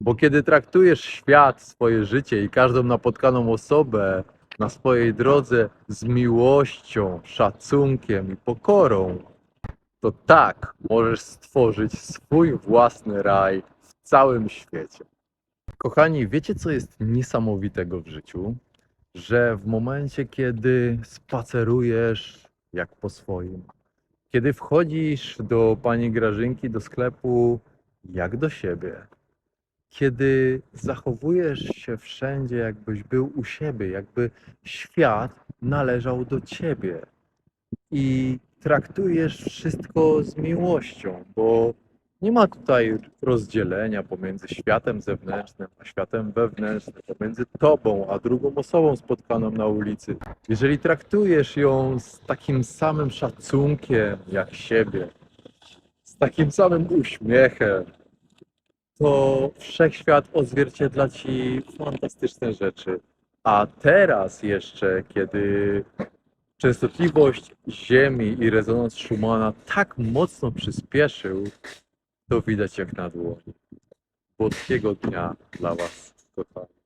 Bo kiedy traktujesz świat, swoje życie i każdą napotkaną osobę na swojej drodze z miłością, szacunkiem i pokorą, to tak możesz stworzyć swój własny raj w całym świecie. Kochani, wiecie co jest niesamowitego w życiu? Że w momencie, kiedy spacerujesz jak po swoim, kiedy wchodzisz do pani Grażynki do sklepu jak do siebie, kiedy zachowujesz się wszędzie, jakbyś był u siebie, jakby świat należał do ciebie i traktujesz wszystko z miłością, bo nie ma tutaj rozdzielenia pomiędzy światem zewnętrznym a światem wewnętrznym, pomiędzy tobą a drugą osobą spotkaną na ulicy. Jeżeli traktujesz ją z takim samym szacunkiem jak siebie, z takim samym uśmiechem, to wszechświat odzwierciedla ci fantastyczne rzeczy. A teraz jeszcze, kiedy częstotliwość Ziemi i rezonans Schumana tak mocno przyspieszył, to widać jak na dłoni. Boskiego dnia dla Was, kochani.